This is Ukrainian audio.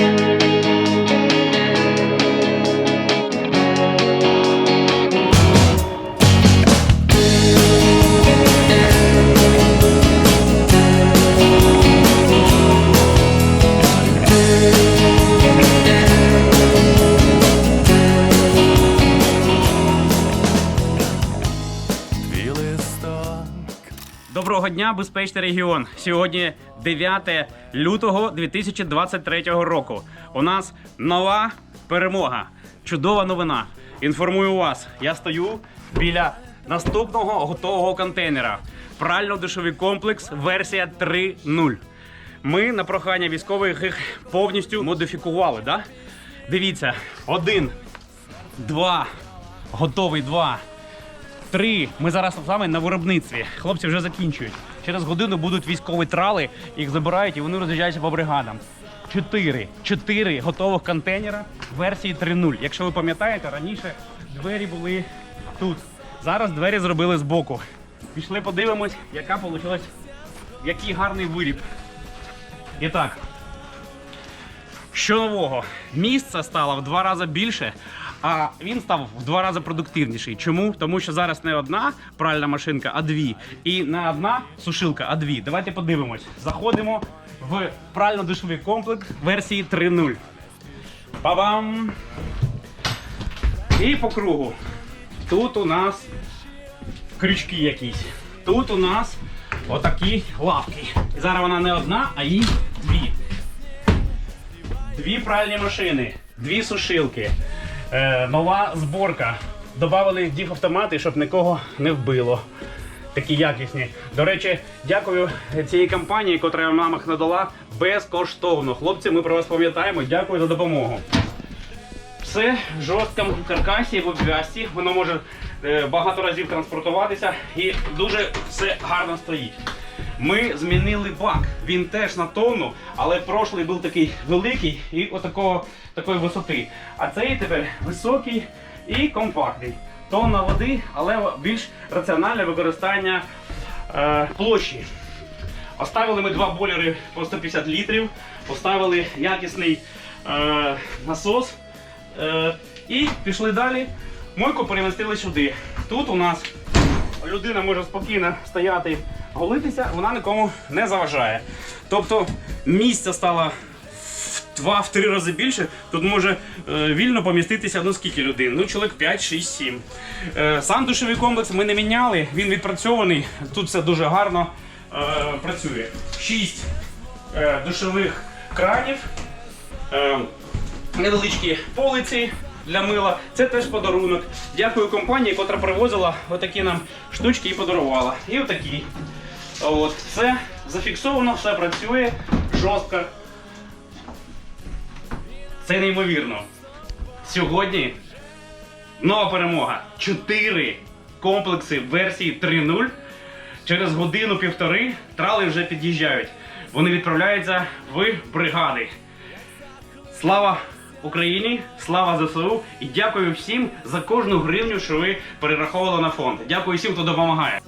Thank you. Доброго дня, безпечний регіон. Сьогодні 9 лютого 2023 року. У нас нова перемога. Чудова новина. Інформую вас, я стою біля наступного готового контейнера. Прально-душовий комплекс версія 3.0. Ми на прохання військових їх повністю модифікували. Да? Дивіться, один, два, готовий два. Три. Ми зараз з вами на виробництві. Хлопці вже закінчують. Через годину будуть військові трали, їх забирають і вони роз'їжджаються по бригадам. Чотири. Чотири готових контейнера версії 3.0. Якщо ви пам'ятаєте, раніше двері були тут. Зараз двері зробили збоку. Пішли подивимось, яка вийшла, який гарний виріб. І так, що нового? Місця стало в два рази більше, а він став в два рази продуктивніший. Чому? Тому що зараз не одна пральна машинка, а дві. І не одна сушилка, а дві. Давайте подивимось. Заходимо в прально-душовий комплекс версії 3.0. Па-бам! І по кругу. Тут у нас крючки якісь. Тут у нас отакі лавки. І зараз вона не одна, а їх дві. Дві пральні машини, дві сушилки, е, нова зборка. Добавили діфавтомати, щоб нікого не вбило. Такі якісні. До речі, дякую цій компанії, яка нам їх надала безкоштовно. Хлопці, ми про вас пам'ятаємо. Дякую за допомогу. Все в жорсткому каркасі в обв'язці. Воно може е, багато разів транспортуватися і дуже все гарно стоїть. Ми змінили бак. Він теж на тонну, але прошлий був такий великий і отакого такої висоти. А цей тепер високий і компактний. Тонна води, але більш раціональне використання е, площі. Оставили ми два бойлери по 150 літрів, поставили якісний е, насос е, і пішли далі. Мойку перемістили сюди. Тут у нас людина може спокійно стояти, голитися, вона нікому не заважає. Тобто місця стало в два, в три рази більше. Тут може е, вільно поміститися ну скільки людей? Ну, чоловік 5, 6, 7. Е, сам душовий комплекс ми не міняли, він відпрацьований. Тут все дуже гарно е, працює. 6 е, душових кранів. Невеличкі полиці для мила. Це теж подарунок. Дякую компанії, яка привозила отакі нам штучки і подарувала. І отакі. От, все зафіксовано, все працює жорстко. Це неймовірно. Сьогодні нова перемога. Чотири комплекси версії 3.0. Через годину-півтори трали вже під'їжджають. Вони відправляються в бригади. Слава Україні, слава ЗСУ і дякую всім за кожну гривню, що ви перераховували на фонд. Дякую всім, хто допомагає.